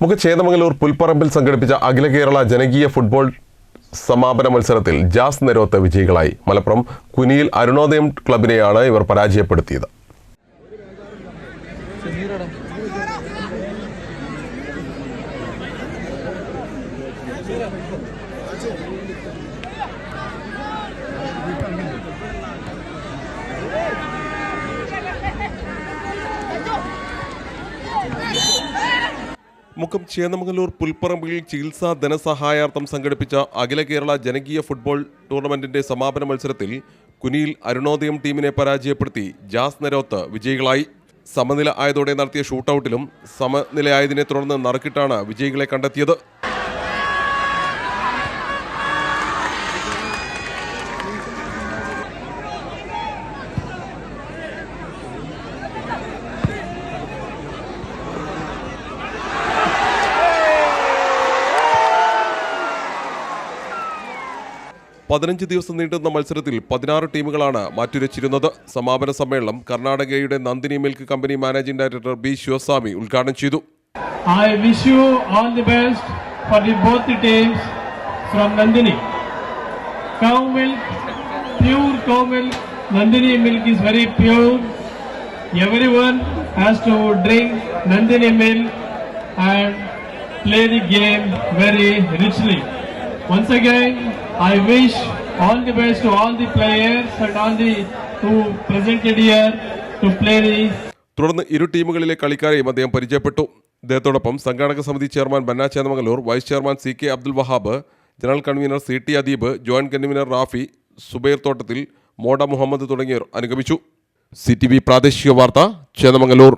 നമുക്ക് ചേതമംഗലൂർ പുൽപ്പറമ്പിൽ സംഘടിപ്പിച്ച അഖില കേരള ജനകീയ ഫുട്ബോൾ സമാപന മത്സരത്തിൽ ജാസ് നെരോത്ത് വിജയികളായി. മലപ്പുറം കുനിയിൽ അരുണോദയം ക്ലബിനെയാണ് ഇവർ പരാജയപ്പെടുത്തിയത്. മുക്കം ചേന്നമംഗലൂർ പുൽപ്പറമ്പിൽ ചികിത്സാ ധനസഹായാർത്ഥം സംഘടിപ്പിച്ച അഖില കേരള ജനകീയ ഫുട്ബോൾ ടൂർണമെന്റിന്റെ സമാപന മത്സരത്തിൽ കുനിയിൽ അരുണോദയം ടീമിനെ പരാജയപ്പെടുത്തി ജാസ് നരോത്ത് വിജയികളായി. സമനില ആയതോടെ നടത്തിയ ഷൂട്ടൌട്ടിലും സമനിലയായതിനെ തുടർന്ന് നറുക്കിട്ടാണ് വിജയികളെ കണ്ടെത്തിയത്. പതിനഞ്ച് ദിവസം നീണ്ടുന്ന മത്സരത്തിൽ പതിനാറ് ടീമുകളാണ് മാറ്റുരച്ചിരുന്നത്. സമാപന സമ്മേളനം കർണാടകയുടെ Nandini milk company managing director B Shivaswamy ഉദ്ഘാടനം ചെയ്തു. I wish you all the best for the both teams from Nandini cow milk pure cow milk Nandini milk is very has to drink Nandini milk and play the game very richly Once again, I wish all the best to all the players and all the who presented here to play the തുടർന്ന് ഇരു ടീമുകളിലെ കളിക്കാരെയും അദ്ദേഹം പരിചയപ്പെട്ടു. ഇദ്ദേഹത്തോടൊപ്പം സംഘാടക സമിതി chairman Banna Chennamangallur vice chairman C K Abdul Wahab general convener C T Adeeb joint convener Rafi Subair Thottathil മോഡ Muhammad തുടങ്ങിയവർ അനുഗമിച്ചു. C T V പ്രാദേശിക വാർത്ത ചേന്നമംഗലൂർ